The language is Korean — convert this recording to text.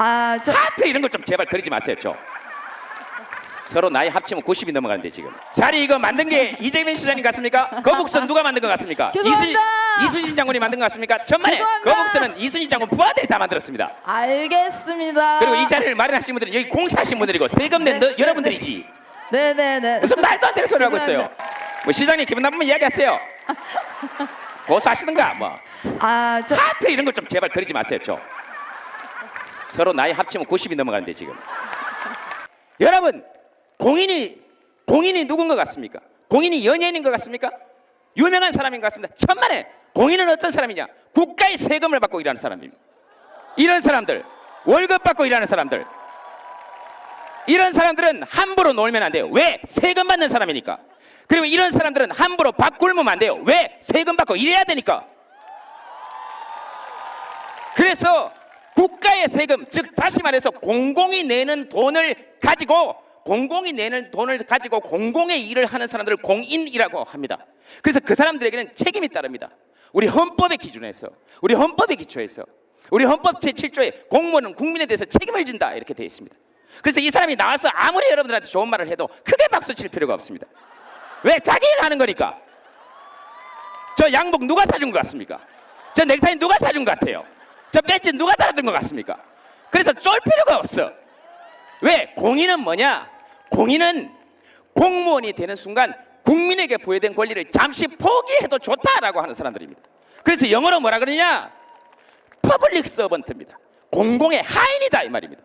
아, 저 하트 이런 거 좀 제발 그러지 마세요 좀. 서로 나이 합치면 90이 넘어가는데 지금 자리 이거 만든 게 이재명 시장님 같습니까? 거북선 누가 만든 것 같습니까? 죄송합니다. 이순, 이순 신 장군이 만든 것 같습니까? 천만에 죄송합니다. 거북선은 이순신 장군 부하들이 다 만들었습니다. 알겠습니다. 그리고 이 자리를 마련하신 분들은 여기 공사하신 분들이고 세금 낸 너- 여러분들이지 네, 네, 네. 무슨 말도 안 되는 소리 하고 있어요. 뭐 시장님 기분 나쁘면 이야기하세요. 고소하시든가 뭐 아, 저 하트 이런 거 좀 제발 그러지 마세요 좀. 서로 나이 합치면 90이 넘어가는데 지금. 여러분 공인이 공인이 누군 것 같습니까? 공인이 연예인인 것 같습니까? 유명한 사람인 것 같습니다. 천만에 공인은 어떤 사람이냐? 국가의 세금을 받고 일하는 사람입니다. 이런 사람들 월급 받고 일하는 사람들 이런 사람들은 함부로 놀면 안 돼요. 왜? 세금 받는 사람이니까. 그리고 이런 사람들은 함부로 밥 굶으면 안 돼요. 왜? 세금 받고 일해야 되니까. 그래서 국가의 세금, 즉 다시 말해서 공공이 내는 돈을 가지고 공공이 내는 돈을 가지고 공공의 일을 하는 사람들을 공인이라고 합니다. 그래서 그 사람들에게는 책임이 따릅니다. 우리 헌법의 기준에서, 우리 헌법의 기초에서, 우리 헌법 제7조에 공무원은 국민에 대해서 책임을 진다 이렇게 되어 있습니다. 그래서 이 사람이 나와서 아무리 여러분들한테 좋은 말을 해도 크게 박수 칠 필요가 없습니다. 왜? 자기 일 하는 거니까. 저 양복 누가 사준 것 같습니까? 저 넥타이 누가 사준 것 같아요? 저 배지 누가 달아준 것 같습니까? 그래서 쫄 필요가 없어. 왜? 공인은 뭐냐? 공인은 공무원이 되는 순간 국민에게 부여된 권리를 잠시 포기해도 좋다라고 하는 사람들입니다. 그래서 영어로 뭐라 그러냐? 퍼블릭 서번트입니다. 공공의 하인이다 이 말입니다.